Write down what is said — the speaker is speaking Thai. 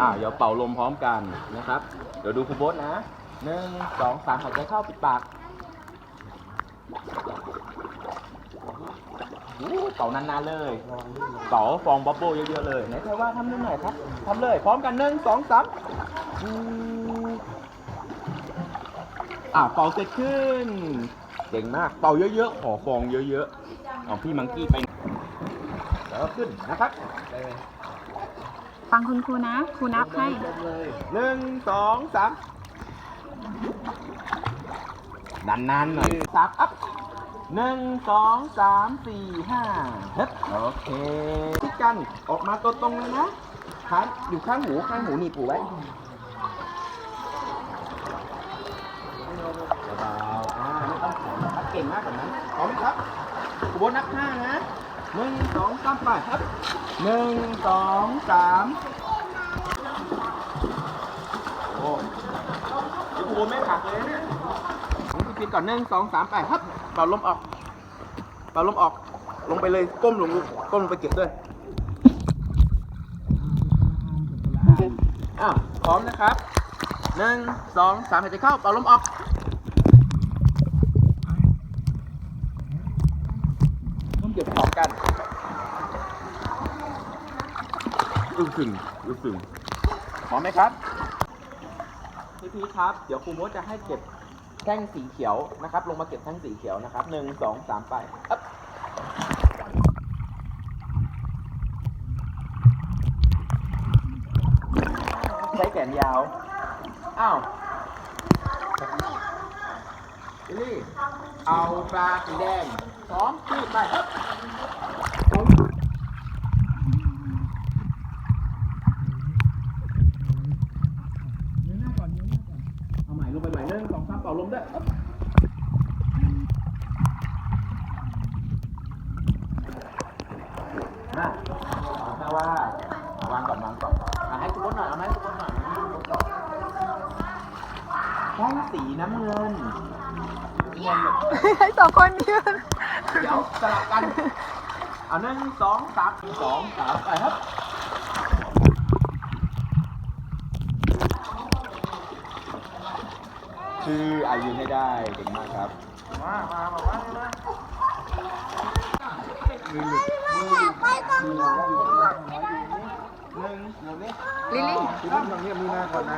อ่าเดี๋ยวเป่าลมพร้อมกันนะครับ เดี๋ยวดูครูโบทนะหนึ่งสองสามหายใจเข้าปิดปากเป่านานๆเลยเป่าฟองบับเบิ้ลเยอะๆเลยไหนใครว่าทำได้หน่อยครับทำเลยพร้อมกันหนึ่งสองสามอ่าเป่าเสร็จขึ้นเก่งมากเป่าเยอะๆขอฟองเยอะๆเอาพี่มังกี้ไปแล้วก็ขึ้นนะครับ ฟังคุณครูนะ ครูนับให้หนึ่งสองสามนานๆหน่อยสามอัพหนึ่งสองสามสี่ห้าเฮ้ยโอเคที่กันออกมาตัวตรงเลยนะขาอยู่ข้างหูข้างหูหนีบหูไว้เบาๆอ่าไม่ต้องขอนะครับเก่งมากกว่านั้นพร้อมไหมครับขบวนนับห้านะ หนึ่งสองสามไปครับหนึ่งสองสามโอ้ยครูไม่ผักเลยเนี่ยผมพี่พีก่อนหนึ่งสองสามไปครับเป่าลมออกเป่าลมออก ลงไปเลยก้มลงก้มลงไปเก็บด้วยอ้าวพร้อมนะครับหนึ่งสองสามหายใจเข้าเป่าลมออก ต้อง เก็บของกันอึ้งถึงอึ้งถึงพร้อมไหมครับพี่พีชครับ เดี๋ยวครูโมดจะให้เก็บแท่งสีเขียวนะครับ ลงมาเก็บแท่งสีเขียวนะครับหนึ่งสองสามไปอ๊บใช้แขนยาว อ้าวลิลลี่ เอาปลาสีแดง สองขีดไปอ๊บเอาใหม่ลงไปใหม่หนึ่งสองสามเป่าลมด้วยนะเอาแค่ว่าวางก่อนวางก่อนอะให้คุณบดหน่อยเอาไหมคุณบดหน่อยแท่งสีน้ำเงิน เงินแบบให้สองคนยืนเดี๋ยวสลับกันเอาหนึ่งสองสามสองสามไปครับชื่ออายุให้ได้เก่งมากครับมามามามามามือหลุดมือหลุดมือหลุดหนึ่งเดี๋ยวนี้ลิลลี่คุณต้องทำเนียบมือหน้าก่อนนะ